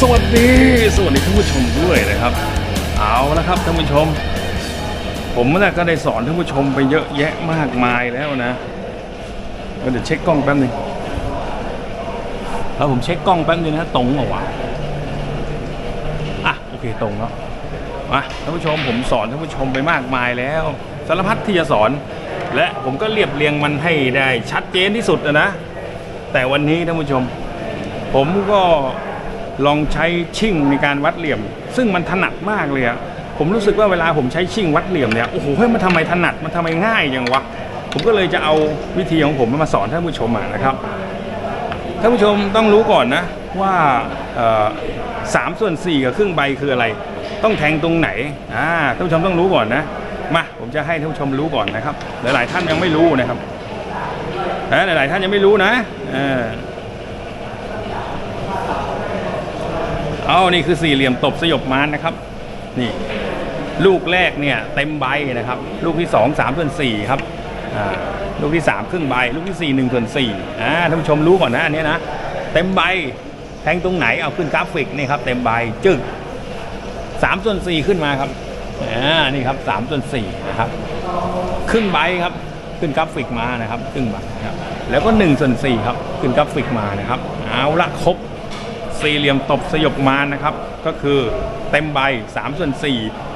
สวัสดี สวัสดีท่านผู้ชมด้วยนะครับ เอาละครับท่านผู้ชม ผมน่ะก็ได้สอนท่านผู้ชมไปเยอะแยะมากมายแล้วนะเดี๋ยวเช็คกล้องแป๊บหนึงแล้วผมเช็คกล้องแป๊บนึงนะตรงเหรอวะอะโอเคตรงแล้วมาท่านผู้ชมผมสอนท่านผู้ชมไปมากมายแล้วสารพัดที่จะสอน และผมก็เรียบเรียงมันให้ได้ชัดเจนที่สุดนะนะแต่วันนี้ท่านผู้ชม ผมก็ ลองใช้ชิ่งในการวัดเหลี่ยม ซึ่งมันถนัดมากเลยอะผมรู้สึกว่าเวลาผมใช้ชิ่งวัดเหลี่ยมเนี่ยโอ้โหเฮ้ยมันทำไมถนัดมันทำไมง่ายอย่างวะผมก็เลยจะเอาวิธีของผมมาสอนท่านผู้ชมนะครับท่านผู้ชมต้องรู้ก่อนนะว่าสามส่วนสี่กับครึ่งใบคืออะไร ต้องแทงตรงไหนอ่าท่านผู้ชมต้องรู้ก่อนนะมาผมจะให้ท่านผู้ชมรู้ก่อนนะครับ หลายๆท่านยังไม่รู้นะครับหลายๆท่านยังไม่รู้นะ เอานี่คือสี่เหลี่ยมตบสยบมานนะครับ นี่ ลูกแรกเนี่ยเต็มใบนะครับ ลูกที่สองสามส่วนสี่ครับอ่าลูกที่สามครึ่งใบ ลูกที่สี่หนึ่งส่วนสี่อ่าท่านผู้ชมรู้ก่อนนะอันเนี้ยนะเต็มใบแทงตรงไหนเอาขึ้นกราฟิกนี่ครับ เต็มใบจึกสามส่วนสี่ขึ้นมาครับอ่านี่ครับสามส่วนสี่นะครับครึ่งใบครับขึ้นกราฟิกมานะครับครึ่งใบครับแล้วก็1ส่วน4ครับขึ้นกราฟิกมานะครับเอาละครบ สี่เหลี่ยมตบสยบมานนะครับ ก็คือเต็มใบ3ส่วน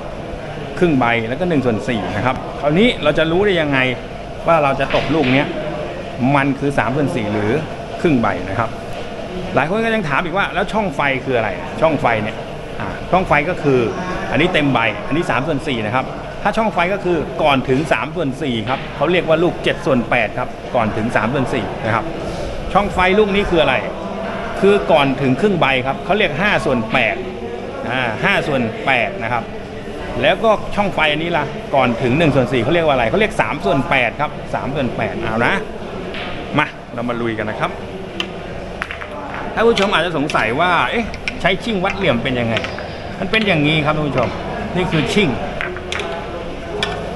4ครึ่งใบแล้วก็1ส่วน4นะครับคราวนี้เราจะรู้ได้ยังไงว่าเราจะตบลูกเนี้ยมันคือ3ส่วน4หรือครึ่งใบนะครับ หลายคนก็ยังถามอีกว่าแล้วช่องไฟคืออะไร ช่องไฟเนี่ยอ่าช่องไฟก็คืออันนี้เต็มใบอันนี้3ส่วน4นะครับถ้าช่องไฟก็คือก่อนถึง3ส่วน4ครับเขาเรียกว่าลูก7ส่วน8ครับก่อนถึง3ส่วน4นะครับช่องไฟลูกนี้คืออะไร คือก่อนถึงครึ่งใบครับเขาเรียก 5 ส่วน8อ่าส่วน8นะครับแล้วก็ช่องไฟอันนี้ล่ะก่อนถึง1ส่วน4เขาเรียกว่าอะไรเขาเรียก 3 ส่วน8ครับ3ส่วน8เอานะมาเรามาลุยกันนะครับท่าผู้ชมอาจจะสงสัยว่าเอ๊ะใช้ชิ่งวัดเหลี่ยมเป็นยังไง มันเป็นอย่างนี้ครับท่านผู้ชมนี่คือชิ่ง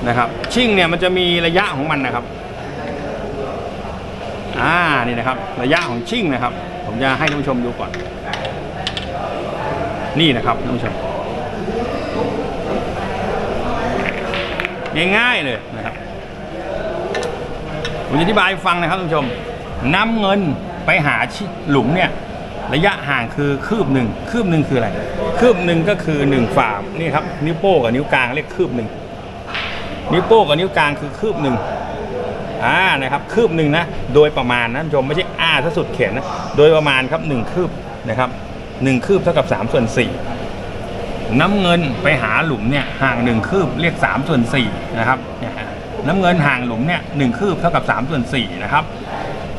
นะครับชิ่งเนี่ยมันจะมีระยะของมันนะครับอ่านี่นะครับ ระยะของชิ่งนะครับ ผมจะให้ท่านผู้ชมดูก่อน นี่นะครับท่านผู้ชม ง่ายๆเลยนะครับผมจะอธิบายฟังนะครับท่านผู้ชมนำเงินไปหาชิหลุมเนี่ยระยะห่างคือคืบหนึ่งคืบหนึ่งคืออะไร คืบหนึ่งก็คือหนึ่งฝ่านี่ครับนิ้วโป้งกับนิ้วกลางเรียกคืบหนึ่งนิ้วโป้งกับนิ้วกลางคือคืบหนึ่งอ่านะครับ คืบหนึ่งนะ โดยประมาณนะท่านผู้ชมไม่ใช่ ถ้าสุดเขียนโดยประมาณครับหนึ่งคืบนะครับหนึ่งคืบเท่ากับ3ส่วน4น้ำเงินไปหาหลุมเนี่ยห่างหนึ่งคืบเรียก3ส่วน4นะครับน้ำเงินห่างหลุมเนี่ยหนึ่งคืบเท่ากับ3ส่วน4นะครับ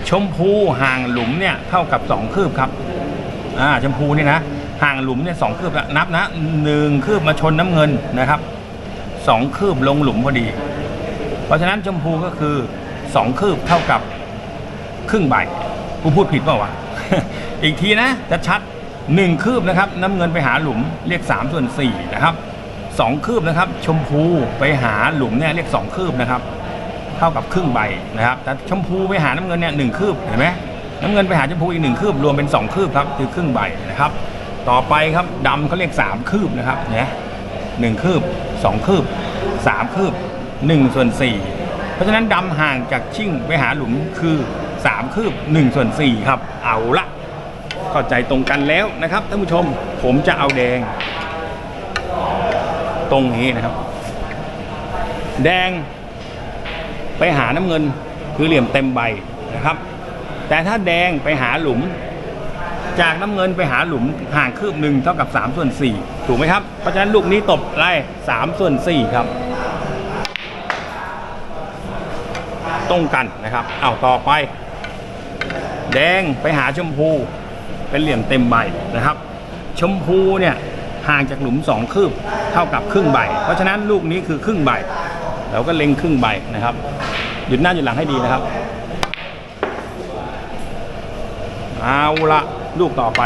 ชมพูห่างหลุมเนี่ยเท่ากับ 2 คืบครับอ่าชมพูนี่นะห่างหลุมเนี่ยสองคืบแล้วนับนะหนึ่งคืบมาชนน้ำเงินนะครับสองคืบลงหลุมพอดี เพราะฉะนั้นชมพูก็คือสองคืบเท่ากับครึ่งใบ กูพูดผิดเปล่าวะ อีกทีนะจะชัดหนึ่งคืบนะครับ น้ำเงินไปหาหลุมเรียก3ส่วน4นะครับสองคืบนะครับ ชมพูไปหาหลุมเนี่ยเรียกสองคืบนะครับ เท่ากับครึ่งใบนะครับแต่ชมพูไปหาน้ำเงินเนี่ยหนึ่งคืบเห็นไหมน้ำเงินไปหาชมพูอีกหนึ่งคืบรวมเป็นสองคืบครับคือครึ่งใบนะครับ ต่อไปครับดำเขาเรียกสามคืบนะครับเนี่ยหนึ่งคืบสองคืบสามคืบหนึ่งส่วนสี่เพราะฉะนั้นดำห่างจากชิ่งไปหาหลุมคือ สามคืบหนึ่งส่วนสี่ครับ เอาละเข้าใจตรงกันแล้วนะครับท่านผู้ชมผมจะเอาแดง ตรงนี้นะครับ แดงไปหาน้ำเงินคือเหลี่ยมเต็มใบนะครับ แต่ถ้าแดงไปหาหลุม จากน้ำเงินไปหาหลุมห่างคืบหนึ่งเท่ากับ3ส่วน4ถูกไหมครับ เพราะฉะนั้นลูกนี้ตบไล่3ส่วน4ครับตรงกันนะครับ เอาต่อไป แดงไปหาชมพู เป็นเหลี่ยมเต็มใบนะครับ ชมพูเนี่ยห่างจากหลุมสองคืบเท่ากับครึ่งใบ เพราะฉะนั้นลูกนี้คือครึ่งใบ เราก็เล็งครึ่งใบนะครับ หยุดหน้าหยุดหลังให้ดีนะครับ เอาละลูกต่อไป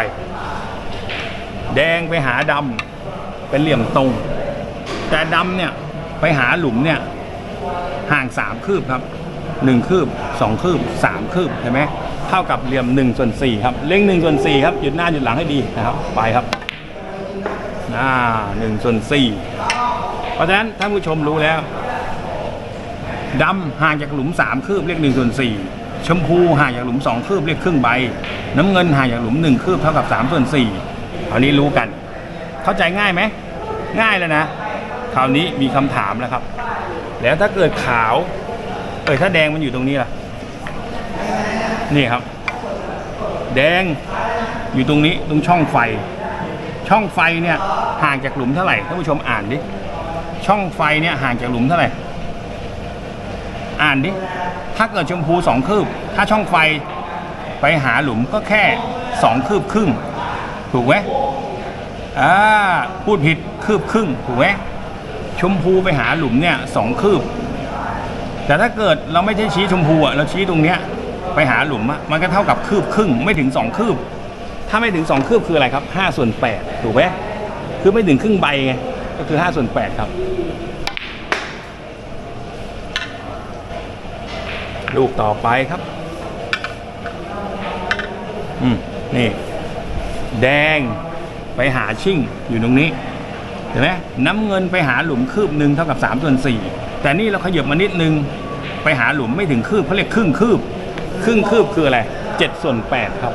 แดงไปหาดำเป็นเหลี่ยมตรง แต่ดำเนี่ยไปหาหลุมเนี่ยห่างสามคืบครับหนึ่งคืบสองคืบสามคืบเห็นไหม เท่ากับเหลี่ยม1ส่วน4ครับเล็ง1ส่วน4ครับหยุดหน้าหยุดหลังให้ดีนะครับไปครับอ่า1ส่วน4เพราะฉะนั้นท่านผู้ชมรู้แล้วดำห่างจากหลุม 3 คืบเรียก1ส่วน4ชมพูห่างจากหลุม 2 คืบเรียกครึ่งใบ น้ำเงินห่างจากหลุม 1 คืบเท่ากับ3ส่วน4คราวนี้รู้กัน เข้าใจง่ายไหมง่ายแล้วนะ คราวนี้มีคำถามแล้วครับ แล้วถ้าเกิดขาวเออถ้าแดงมันอยู่ตรงนี้ล่ะ นี่ครับ แดงอยู่ตรงนี้ตรงช่องไฟ ช่องไฟเนี่ยห่างจากหลุมเท่าไหร่ท่านผู้ชมอ่านดิช่องไฟเนี่ยห่างจากหลุมเท่าไหร่ อ่านดิถ้าเกิดชมพูสองคืบ ถ้าช่องไฟไปหาหลุมก็แค่สองคืบครึ่ง ถูกไหมอ่าพูดผิดคืบครึ่งถูกไหมชมพูไปหาหลุมเนี่ยสองคืบ แต่ถ้าเกิดเราไม่ใช่ชี้ชมพูอะเราชี้ตรงเนี้ย ไปหาหลุมอะมันก็เท่ากับคืบครึ่งไม่ถึงสองคืบ ถ้าไม่ถึงสองคืบคืออะไรครับห้าส่วนแปดถูกไหมคือไม่ถึงครึ่งใบไงก็คือห้าส่วนแปดครับ ลูกต่อไปครับอืมนี่ แดงไปหาชิ่งอยู่ตรงนี้เห็นไหมน้ำเงินไปหาหลุมคืบหนึ่งเท่ากับ3ส่วน4แต่นี่เราขยับมานิดนึง ไปหาหลุมไม่ถึงคืบเขาเรียกครึ่งคืบ ครึ่งคืบคืออะไร7ส่วน8ครับ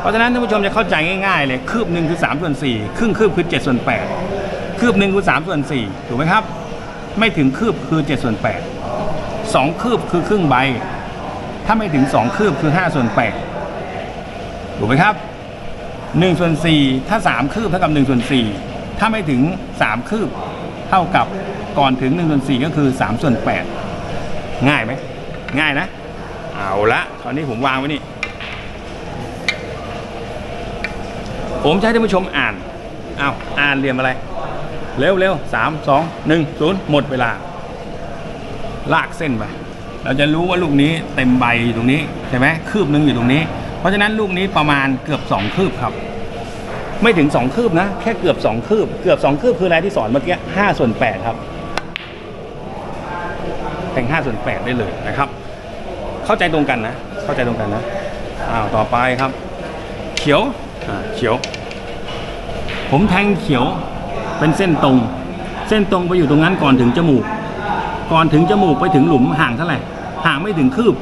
เพราะฉะนั้นท่านผู้ชมจะเข้าใจง่ายๆเลยคืบหนึ่งคือ3ส่วน4ครึ่งคืบคือ7ส่วน8คืบหนึ่งคือ3ส่วน4ถูกไหมครับ ไม่ถึงคืบคือ7ส่วน8สองคืบคือครึ่งใบ ถ้าไม่ถึงสองคืบคือ5ส่วน8ถูกไหมครับหนึ่งส่วนสี่ถ้าสามคืบเท่ากับหนึ่งส่วนสี่ถ้าไม่ถึงสามคืบเท่ากับ ก่อนถึงหนึ่งส่วนสี่ก็คือสามส่วนแปดง่ายไหมง่ายนะ เอาละคราวนี้ผมวางไว้นี่ ผมจะให้ท่านผู้ชมอ่านเอาอ่านเรียมอะไร เร็วเร็วสามสองหนึ่งศูนย์หมดเวลา ลากเส้นไป เราจะรู้ว่าลูกนี้เต็มใบอยู่ตรงนี้ใช่ไหมคืบหนึ่งอยู่ตรงนี้ เพราะฉะนั้นลูกนี้ประมาณเกือบ2คืบครับ ไม่ถึง2คืบนะ แค่เกือบ2คืบ เกือบ2คืบคืออะไรที่สอนเมื่อกี้5ส่วน8ครับ แต่ง5ส่วน8ได้เลยนะครับ เข้าใจตรงกันนะ เข้าใจตรงกันนะอ้าวต่อไปครับ เขียวอ่าเขียว ผมแทงเขียวเป็นเส้นตรง เส้นตรงไปอยู่ตรงนั้นก่อนถึงจมูก ก่อนถึงจมูกไปถึงหลุมห่างเท่าไหร่ห่างไม่ถึงคืบ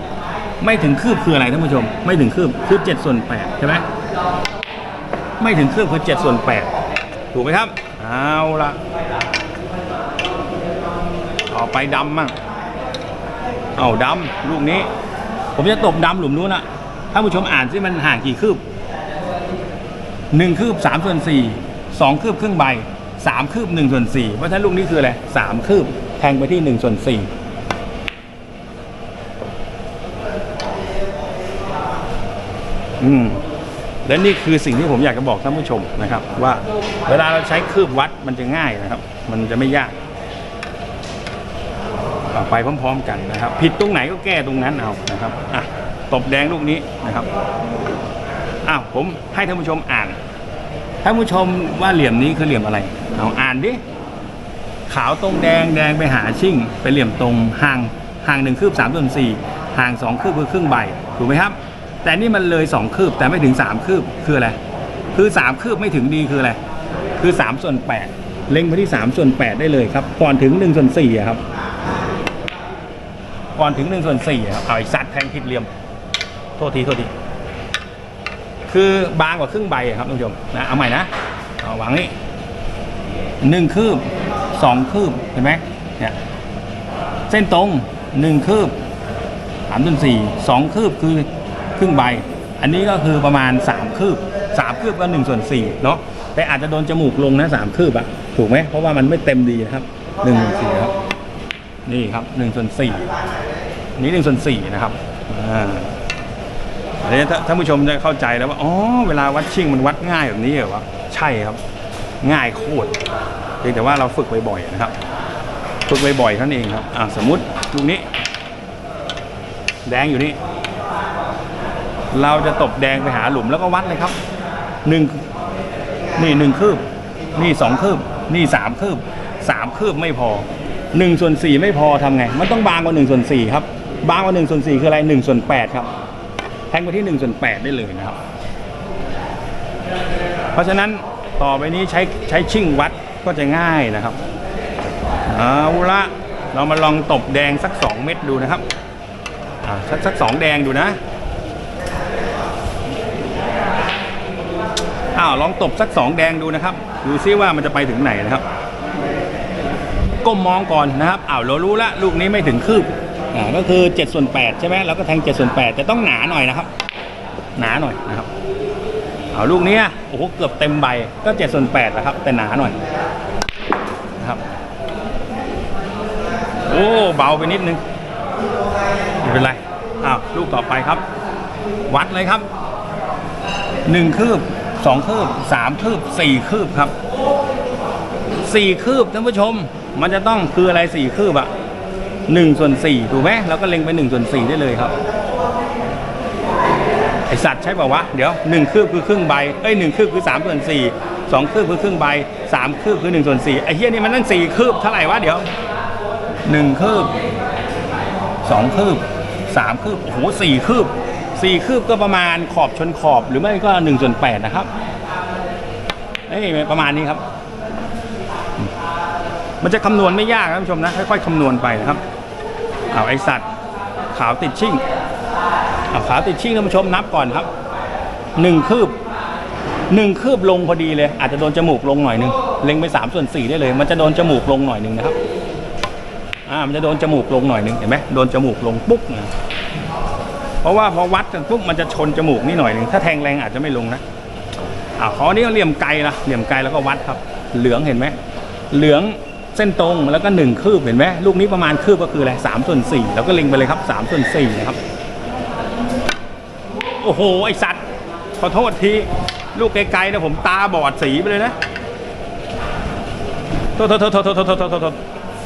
ไม่ถึงคืบคืออะไรท่านผู้ชม ไม่ถึงคืบคือ7ส่วน8ใช่ไหมไม่ถึงคืบคือ7ส่วน8ถูกไหมครับเอาละต่อไปดำมั่ง เอาดำลูกนี้ ผมจะตบดำหลุมนู้นนะท่านผู้ชมอ่านซิมันห่างกี่คืบหนึ่งคืบสามส่วนสี่สองคืบครึ่งใบสามคืบหนึ่งส่วนสี่เพราะฉะนั้นลูกนี้คืออะไรสามคืบแทงไปที่หนึ่งส่วนสี่อืมและนี่คือสิ่งที่ผมอยากจะบอกท่านผู้ชมนะครับ ว่าเวลาเราใช้คืบวัดมันจะง่ายนะครับ มันจะไม่ยาก ไปพร้อม ๆ กันนะครับ ผิดตรงไหนก็แก้ตรงนั้นเอานะครับอะตบแดงลูกนี้นะครับอ้าวผมให้ท่านผู้ชมอ่านท่านผู้ชมว่าเหลี่ยมนี้คือเหลี่ยมอะไรเอาอ่านดิขาวตรงแดงแดงไปหาชิ่งไปเหลี่ยมตรงห่างห่างหนึ่งคืบสามส่วนสี่ห่างสองคืบคือครึ่งใบถูกไหมครับ แต่นี่มันเลยสองคืบแต่ไม่ถึงสามคืบคืออะไรคือสามคืบไม่ถึงดีคืออะไรคือสามส่วนแปดเล็งไปที่สามส่วนแปดได้เลยครับก่อนถึงหนึ่งส่วนสี่ครับ ก่อนถึงหนึ่งส่วนสี่ครับเอาไอ้สัตว์แทงผิดเหลี่ยม โทษทีโทษทีคือบางกว่าครึ่งใบครับท่านผู้ชมนะเอาใหม่นะเอาวางนี่หนึ่งคืบสองคืบเห็นไหมเนี่ยเส้นตรงหนึ่งคืบสามส่วนสี่สองคืบคือครึ่งใบ อันนี้ก็คือประมาณสามคืบสามคืบก็หนึ่งส่วนสี่เนาะแต่อาจจะโดนจมูกลงนะสามคืบอะถูกไหมเพราะว่ามันไม่เต็มดีนะครับหนึ่งส่วนสี่ครับ นี่ครับหนึ่งส่วนสี่นี่หนึ่งส่วนสี่นะครับอ่าอันนี้ถ้าท่านผู้ชมจะเข้าใจแล้วว่าอ๋อเวลาวัดชิ่งมันวัดง่ายแบบนี้เหรอวะใช่ครับ ง่ายโคตรเพียงแต่ว่าเราฝึกบ่อยๆนะครับ ฝึกบ่อยๆท่านั้นเองครับอ่าสมมติลูกนี้ แดงอยู่นี่เราจะตบแดงไปหาหลุมแล้วก็วัดเลยครับหนึ่งนี่หนึ่งคืบ นี่สองคืบ นี่สามคืบสามคืบไม่พอ หนึ่งส่วนสี่ไม่พอทำไง มันต้องบางกว่าหนึ่งส่วนสี่ครับบางกว่าหนึ่งส่วนสี่คืออะไรหนึ่งส่วนแปดครับแทงไปที่หนึ่งส่วนแปดได้เลยนะครับ เพราะฉะนั้นต่อไปนี้ใช้ใช้ชิ่งวัดก็จะง่ายนะครับเอาละเรามาลองตบแดงสักสองเม็ดดูนะครับอ่าสักสักสองแดงดูนะอ้าวลองตบสักสองแดงดูนะครับ ดูซิว่ามันจะไปถึงไหนนะครับ ก้มมองก่อนนะครับอ้าวเรารู้ละลูกนี้ไม่ถึงคืบอ่าก็คือ7ส่วน8ใช่ไหมเราก็แทง7ส่วน8แต่ต้องหนาหน่อยนะครับ หนาหน่อยนะครับเอาลูกนี้โอ้โหเกือบเต็มใบก็7ส่วน8นะครับ แต่หนาหน่อยนะครับโอ้เบาไปนิดนึงไม่เป็นไรอ้าวลูกต่อไปครับ วัดเลยครับหนึ่งคืบสองคืบสามคืบสี่คืบครับสี่คืบท่านผู้ชม มันจะต้องคืออะไรสี่คืบอะหนึ่งส่วนสี่ถูกไหมเราก็เล็งไปหนึ่งส่วนสี่ได้เลยครับไอสัตว์ใช่ป่าวะ เดี๋ยวหนึ่งคืบคือครึ่งใบเอ้ยหนึ่งคืบคือสามส่วนสี่สองคืบคือครึ่งใบสามคืบคือหนึ่งส่วนสี่ไอเฮียนี่มันตั้งสี่คืบเท่าไหร่วะเดี๋ยวหนึ่งคืบสองคืบสามคืบโอ้โหสี่คืบสี่คืบก็ประมาณขอบชนขอบหรือไม่ก็หนึ่งส่วนแปดนะครับเอ้ยประมาณนี้ครับ มันจะคำนวณไม่ยากนะท่านผู้ชมนะค่อยๆคำนวณไปนะครับเอาไอสัตว์ขาวติดชิ่งเอาขาวติดชิ่งท่านผู้ชมนับก่อนครับหนึ่งคืบหนึ่งคืบลงพอดีเลย อาจจะโดนจมูกลงหน่อยนึงเล็งไปสามส่วนสี่ได้เลย มันจะโดนจมูกลงหน่อยนึงนะครับอ่ามันจะโดนจมูกลงหน่อยนึงเห็นไหมโดนจมูกลงปุ๊บนะเพราะว่าพอวัดกันปุ๊บมันจะชนจมูกนี่หน่อยนึงถ้าแทงแรงอาจจะไม่ลงนะอ่าขอนี้เหลี่ยมไกลละเหลี่ยมไกลแล้วก็วัดครับ เหลืองเห็นไหมเหลือง เส้นตรงแล้วก็1คืบเห็นไหมลูกนี้ประมาณคืบก็คืออะไรสามส่วนสี่เราก็เล็งไปเลยครับสามส่วนสี่นะครับ โอ้โห ไอสัตว์ ขอโทษที ลูกไกลๆนะผมตาบอดสีไปเลยนะโทษโทษโทษโทษโทษโทษโทษ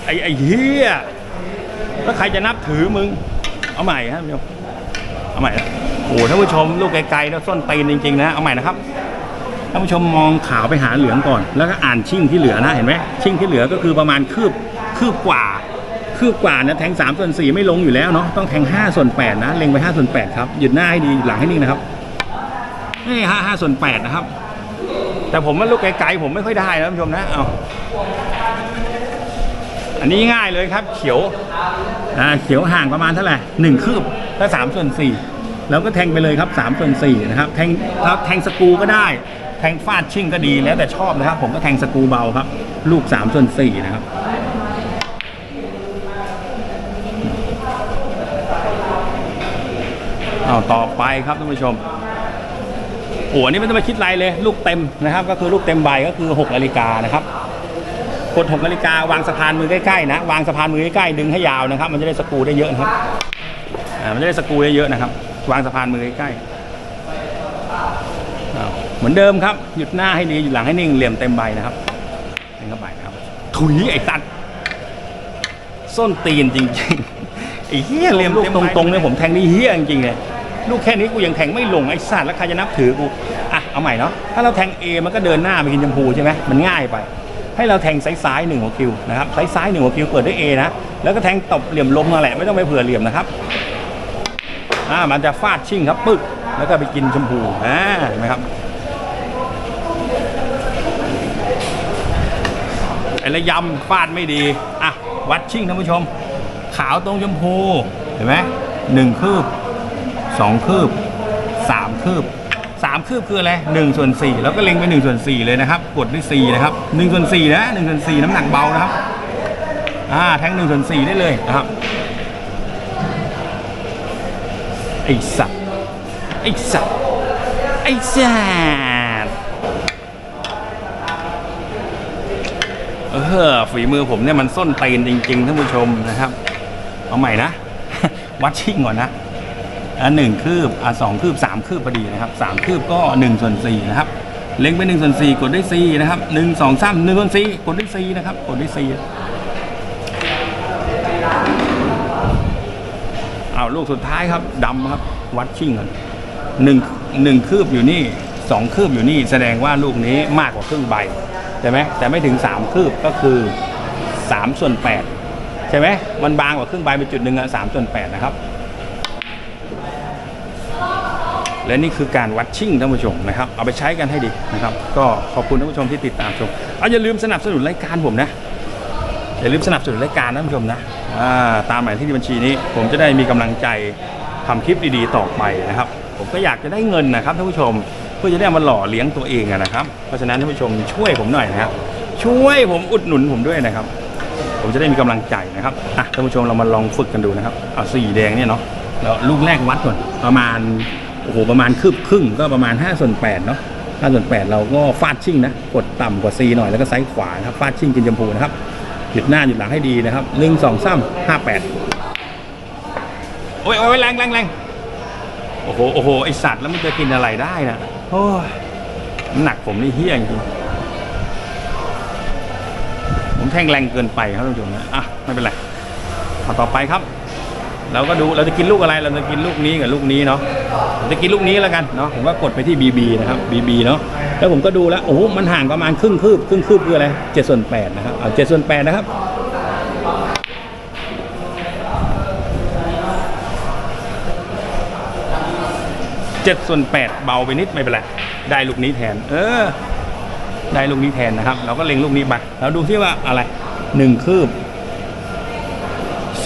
ไอไอเฮียแล้วใครจะนับถือมึง เอาใหม่ครับเอาใหม่โอ้ท่านผู้ชมลูกไกลๆนะส้นตีนจริงๆนะ เอาใหม่นะครับ ท่านผู้ชมมองขาวไปหาเหลืองก่อน แล้วก็อ่านชิ่งที่เหลือนะเห็นไหมชิ่งที่เหลือก็คือประมาณคืบคืบกว่าคืบกว่านะแทง3ส่วน4ไม่ลงอยู่แล้วเนาะต้องแทง5ส่วน8นะเล็งไป5ส่วน8ครับหยุดหน้าให้ดีหลังให้นิ่งนะครับนี่ห้าห้าส่วน8นะครับ แต่ผมว่าลูกไกลๆผมไม่ค่อยได้นะท่านผู้ชมนะเอาอันนี้ง่ายเลยครับ เขียวอ่าเขียวห่างประมาณเท่าไหร่หนึ่งคืบถ้า3ส่วน4แล้วก็แทงไปเลยครับ3ส่วน4นะครับแทงแทงสกูก็ได้ แทงฟาดชิ่งก็ดีแล้วแต่ชอบนะครับ ผมก็แทงสกูเบาครับ ลูก3ส่วน4นะครับเอาต่อไปครับท่านผู้ชมโอ้อันนี้ไม่ต้องไปคิดอะไรเลย ลูกเต็มนะครับ ก็คือลูกเต็มใบก็คือ6นาฬิกานะครับกด6นาฬิกาวางสะพานมือใกล้ๆนะวางสะพานมือใกล้ๆดึงให้ยาวนะครับ มันจะได้สกูได้เยอะนะครับมันจะได้สกูได้เยอะนะครับ วางสะพานมือใกล้ๆ เหมือนเดิมครับ หยุดหน้าให้ดี หยุดหลังให้นิ่ง เหลี่ยมเต็มใบนะครับเต็มเข้าไปนะครับ ถุยไอ้ตัด ส้นตีนจริงๆ ไอ้เหี้ยเหลี่ยมลูกตรงๆเนี่ยผมแทงนี่เหี้ยจริงๆเลย ลูกแค่นี้กูยังแทงไม่ลงไอ้สัตว์แล้วใครจะนับถือกู อะ เอาใหม่เนาะ ถ้าเราแทง A มันก็เดินหน้าไปกินชมพูใช่ไหมมันง่ายไป ให้เราแทงซ้ายซ้ายๆหนึ่งหัวคิวนะครับซ้ายซ้ายๆหนึ่งหัวคิวเปิดด้วย A นะ แล้วก็แทงตบเหลี่ยมลมมาแหละ ไม่ต้องไปเผื่อเหลี่ยมนะครับอ่ามันจะฟาดชิ่งครับปึ๊กแล้วก็ไปกินชมพูอ่าเห็นไหมครับ ไอ้ระยำฟาดไม่ดีอะวัดชิ่งท่านผู้ชม ขาวตรงชมพูเห็นไหมหนึ่งคืบสองคืบสามคืบสามคืบคืออะไรหนึ่งส่วนสี่แล้วก็เล็งไปหนึ่งส่วนสี่เลยนะครับ กดด้วยสี่นะครับหนึ่งส่วนสี่นะหนึ่งส่วนสี่น้ำหนักเบานะครับอ่าแทงหนึ่งส่วนสี่ได้เลยนะครับไอ้สัตว์ไอ้สัตว์ไอ้สัตว์ เออฝีมือผมเนี่ยมันส้นตีนจริง ๆท่านผู้ชมนะครับ เอาใหม่นะ วัดชิ่งก่อนนะอะหนึ่งคืบอะสองคืบสามคืบพอดีนะครับสามคืบก็หนึ่งส่วนสี่นะครับ เล็งไปหนึ่งส่วนสี่กดด้วยสี่นะครับหนึ่งสองสามหนึ่งส่วนสี่กดด้วยสี่นะครับ กดด้วยสี่เอาลูกสุดท้ายครับดำครับ วัดชิ่งก่อนหนึ่งหนึ่งคืบอยู่นี่สองคืบอยู่นี่แสดงว่าลูกนี้มากกว่าครึ่งใบ ใช่ไหมแต่ไม่ถึงสามคืบก็คือสามส่วนแปดใช่ไหมมันบางกว่าครึ่งใบไปจุดหนึ่งอะสามส่วนแปดนะครับ และนี่คือการวัดชิ่งท่านผู้ชมนะครับ เอาไปใช้กันให้ดีนะครับ ก็ขอบคุณท่านผู้ชมที่ติดตามชมเอาอย่าลืมสนับสนุนรายการผมนะอย่าลืมสนับสนุนรายการท่านผู้ชมนะาตามหมายที่บัญชีนี้ ผมจะได้มีกำลังใจทำคลิปดีๆต่อไปนะครับ ผมก็อยากจะได้เงินนะครับท่านผู้ชม เพื่อจะได้เอามาหล่อเลี้ยงตัวเองอะนะครับ เพราะฉะนั้นท่านผู้ชมช่วยผมหน่อยนะครับ ช่วยผมอุดหนุนผมด้วยนะครับ ผมจะได้มีกำลังใจนะครับอะท่านผู้ชมเรามาลองฝึกกันดูนะครับเอาสีแดงเนี่ยเนาะแล้วลูกแรกวัดก่อนประมาณโอ้โหประมาณคืบครึ่งก็ประมาณ5ส่วน8เนาะ5ส่วน8เราก็ฟาดชิ่งนะกดต่ำกว่า C หน่อยแล้วก็ไซส์ขวานะครับฟาดชิ่งกินชมพูนะครับหยุดหน้าหยุดหลังให้ดีนะครับหนึ่งสองสามห้าแปดโอ้ยโอ้ยแรงแรงแรงโอ้โหโอ้โหไอสัตว์แล้วมันจะกินอะไรได้นะ โอ้ยหนักผมนี่เฮี้ยจริงผมแท่งแรงเกินไปครับท่านผู้ชมนะอะไม่เป็นไรเอาต่อไปครับ เราก็ดูเราจะกินลูกอะไร เราจะกินลูกนี้กับลูกนี้เนาะผมจะกินลูกนี้แล้วกันเนาะผมก็กดไปที่ BB นะครับ BB เนาะแล้วผมก็ดูแล้วโอ้มันห่างประมาณครึ่งคืบครึ่งคืบคืออะไรเจ็ดส่วนแปดนะครับเอาเจ็ดส่วนแปดนะครับ เจ็ดส่วนแปดเบาไปนิดไม่เป็นไรได้ลูกนี้แทน เออ ได้ลูกนี้แทนนะครับ เราก็เล็งลูกนี้ไปแล้วดูที่ว่าอะไรหนึ่งคืบ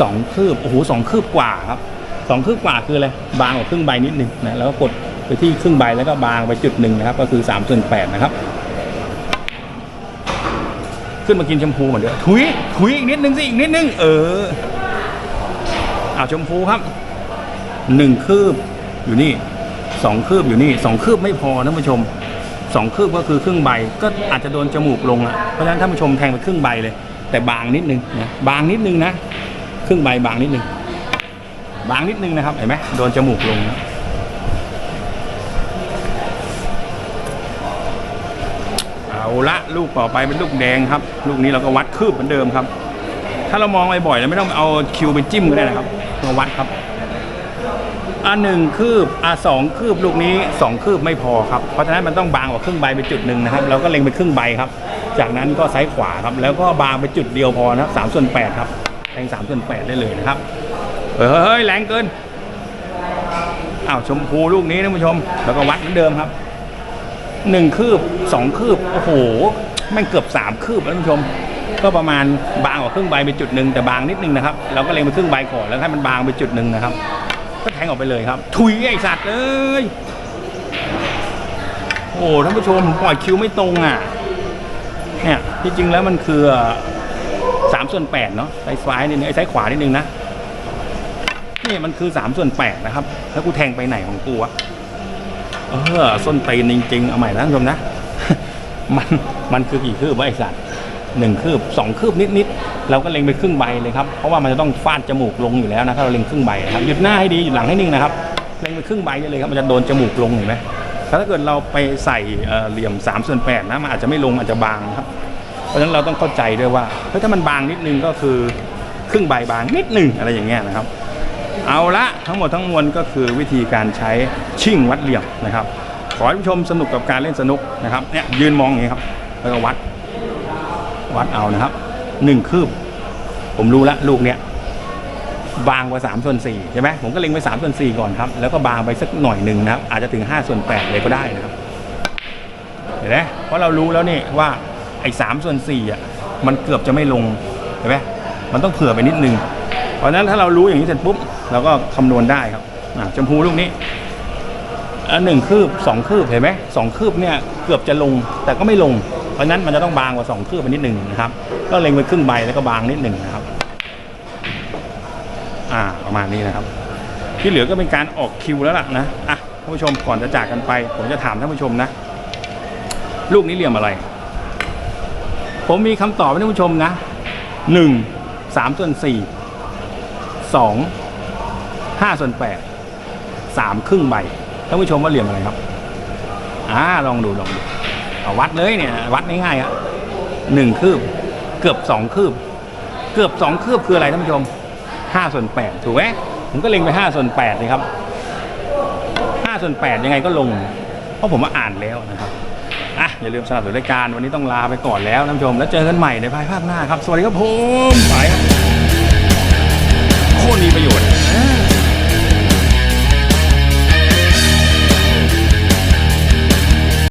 สองคืบโอ้โหสองคืบกว่าครับสองคืบกว่าคืออะไรบางกว่าครึ่งใบนิดนึงนะแล้วก็กดไปที่ครึ่งใบแล้วก็บางไปจุดหนึ่งนะครับ ก็คือสามส่วนแปดนะครับขึ้นมากินชมพูเหมือนเดิมถุยถุยอีกนิดนึงสิอีกนิดนึงเออเอาชมพูครับหนึ่งคืบอยู่นี่ สองคืบอยู่นี่สองคืบไม่พอท่านผู้ชมสองคืบก็คือครึ่งใบ ก็อาจจะโดนจมูกลงอะเพราะฉะนั้นท่านผู้ชมแทงไปครึ่งใบเลย แต่บางนิดนึงนะบางนิดนึงนะครึ่งใบบางนิดนึงบางนิดนึงนะครับเห็นไหมโดนจมูกลงนะเอาละลูกต่อไปเป็นลูกแดงครับ ลูกนี้เราก็วัดคืบเหมือนเดิมครับ ถ้าเรามองบ่อยๆเราไม่ต้องเอาคิวไปจิ้มก็ได้นะครับมาวัดครับ อ่าหนึ่งคืบอ่าสองคืบลูกนี้สองคืบไม่พอครับ เพราะฉะนั้นมันต้องบางกว่าครึ่งใบไปจุดหนึ่งนะครับ เราก็เล็งไปครึ่งใบครับ จากนั้นก็ซ้ายขวาครับ แล้วก็บางไปจุดเดียวพอนะครับสามส่วนแปดครับ แทงสามส่วนแปดได้เลยนะครับ เฮ้ยแรงเกิน อ้าวชมพูลูกนี้ท่านผู้ชม แล้วก็วัดเหมือนเดิมครับหนึ่งคืบสองคืบ โอ้โหแม่งเกือบสามคืบแล้วผู้ชมก็ประมาณบางกว่าครึ่งใบไปจุดหนึ่งแต่บางนิดนึงนะครับ เราก็เล็งไปครึ่งใบก่อนแล้วให้มันบางไปจุดหนึ่งนะครับ ก็แทงออกไปเลยครับถุยไอสัตว์เอ้ยโอ้ท่านผู้ชมผมปล่อยคิวไม่ตรงอะเนี่ยที่จริงแล้วมันคือสามส่วนแปดเนาะไซส์ซ้ายนิดนึงไอ้ไซส์ขวานิดนึงนะนี่มันคือสามส่วนแปดนะครับแล้วกูแทงไปไหนของกูอะเออส้นตีนจริงๆเอาใหม่นะท่านผู้ชมนะมันมันคือกี่คืบไอสัตว์ หนึ่งคืบสองคืบนิดๆเราก็เล็งไปครึ่งใบเลยครับเพราะว่ามันจะต้องฟาดจมูกลงอยู่แล้วนะถ้าเราเล็งครึ่งใบนะครับหยุดหน้าให้ดีหยุดหลังให้นิ่งนะครับเล็งไปครึ่งใบได้เลยครับมันจะโดนจมูกลงเห็นไหมแต่ถ้าเกิดเราไปใส่เอ่อเหลี่ยม3ส่วน8นะมันอาจจะไม่ลงอาจจะบางครับเพราะฉะนั้นเราต้องเข้าใจด้วยว่าเฮ้ยถ้ามันบางนิดนึงก็คือครึ่งใบบางนิดนึงอะไรอย่างเงี้ยนะครับ เอาละทั้งหมดทั้งมวลก็คือวิธีการใช้ชิ่งวัดเหลี่ยมนะครับขอให้ผู้ชมสนุกกับการเล่นสนุกนะครับเนี่ยยืนมองอย่างนี้ครับแล้วก็วัด วัดเอานะครับหนึ่งคืบ ผมรู้แล้วลูกเนี้ยบางกว่า3ส่วน4ใช่ไหมผมก็เล็งไป3ส่วน4ก่อนครับ แล้วก็บางไปสักหน่อยหนึ่งนะครับ อาจจะถึง5ส่วน8เลยก็ได้นะครับเห็นไหมเพราะเรารู้แล้วนี่ว่าไอ้สามส่วนสี่อะมันเกือบจะไม่ลงเห็นไหมมันต้องเผื่อไปนิดนึง เพราะฉะนั้นถ้าเรารู้อย่างนี้เสร็จปุ๊บเราก็คำนวณได้ครับะชมพูลูกนี้อันหนึ่งคืบสองคืบเห็นไหมสองคืบเนี่ยเกือบจะลงแต่ก็ไม่ลง เพราะนั้นมันจะต้องบางกว่าสองคืบไปนิดหนึ่งนะครับ ก็เล็งไปครึ่งใบแล้วก็บางนิดหนึ่งนะครับอ่าประมาณนี้นะครับ ที่เหลือก็เป็นการออกคิวแล้วล่ะนะอะท่านผู้ชมก่อนจะจากกันไป ผมจะถามท่านผู้ชมนะ ลูกนี้เหลี่ยมอะไร ผมมีคำตอบให้ท่านผู้ชมนะหนึ่งสามส่วนสี่สองห้าส่วนแปดสามครึ่งใบท่านผู้ชมว่าเหลี่ยมอะไรครับอ่าลองดูลองดู วัดเลยเนี่ย วัดง่ายๆอะหนึ่งคืบ เกือบสองคืบ เกือบสองคืบคืออะไรท่านผู้ชมห้าส่วนแปดถูกไหมผมก็เล็งไปห้าส่วนแปดเลยครับห้าส่วนแปดยังไงก็ลง เพราะผมว่าอ่านแล้วนะครับอะอย่าลืมสนับสนุนรายการวันนี้ต้องลาไปก่อนแล้วท่านผู้ชม แล้วเจอกันใหม่ในภายภาคหน้าครับ สวัสดีครับผมไปครับโคตรมีประโยชน์